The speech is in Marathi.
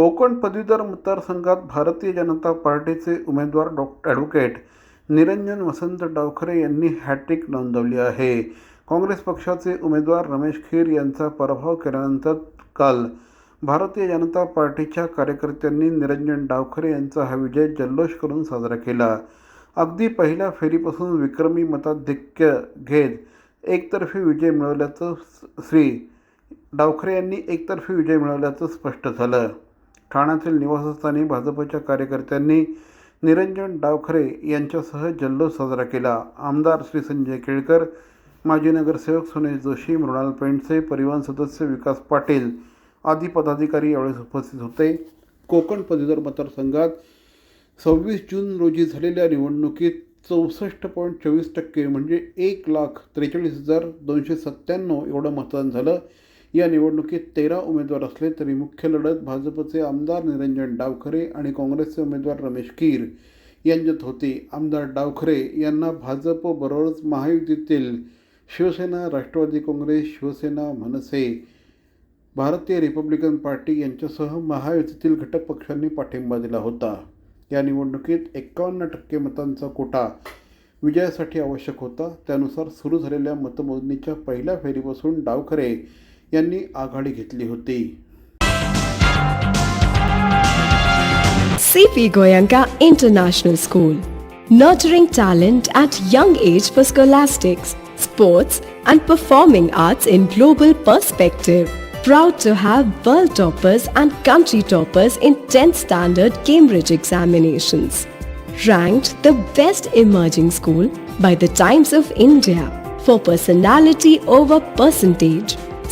कोकण पदवीधर मतदारसंघात भारतीय जनता पार्टीचे उमेदवार डॉक्टर ॲडव्होकेट निरंजन वसंत डावखरे यांनी हॅट्रिक नोंदवली आहे. काँग्रेस पक्षाचे उमेदवार रमेश खीर यांचा पराभव केल्यानंतर काल भारतीय जनता पार्टीच्या कार्यकर्त्यांनी निरंजन डावखरे यांचा हा विजय जल्लोष करून साजरा केला. अगदी पहिल्या फेरीपासून विक्रमी मताधिक्य घेत एकतर्फी विजय मिळवल्याचं श्री डावखरे यांनी एकतर्फी विजय मिळवल्याचं स्पष्ट झालं. ठाण्यातील निवासस्थानी भाजपच्या कार्यकर्त्यांनी निरंजन डावखरे यांच्यासह जल्लोष साजरा केला. आमदार श्री संजय केळकर माजी नगरसेवक सुनेश जोशी मृणाल पेंडसे परिवहन सदस्य विकास पाटील आदी पदाधिकारी यावेळी उपस्थित होते. कोकण पदवीधर मतदारसंघात सव्वीस जून रोजी झालेल्या निवडणुकीत चौसष्ट पॉईंट चोवीस टक्के म्हणजे एक लाख त्रेचाळीस हजार दोनशे सत्त्याण्णव एवढं मतदान झालं. या निवडणुकीत तेरा उमेदवार असले तरी मुख्य लढत भाजपचे आमदार निरंजन डावखरे आणि काँग्रेसचे उमेदवार रमेश कीर यांच्यात होती. आमदार डावखरे यांना भाजपबरोबरच महायुतीतील शिवसेना राष्ट्रवादी काँग्रेस शिवसेना मनसे भारतीय रिपब्लिकन पार्टी यांच्यासह महायुतीतील घटक पक्षांनी पाठिंबा दिला होता. या निवडणुकीत एक्कावन्न टक्के मतांचा कोटा विजयासाठी आवश्यक होता. त्यानुसार सुरू झालेल्या मतमोजणीच्या पहिल्या फेरीपासून डावखरे यांनी आघाडी घेतली होती CP Goyanka International School, nurturing talent at young age for scholastics, sports, and performing arts in global perspective. Proud to have world toppers and country toppers in 10th standard Cambridge examinations. Ranked the best emerging school by the Times of India for personality over percentage.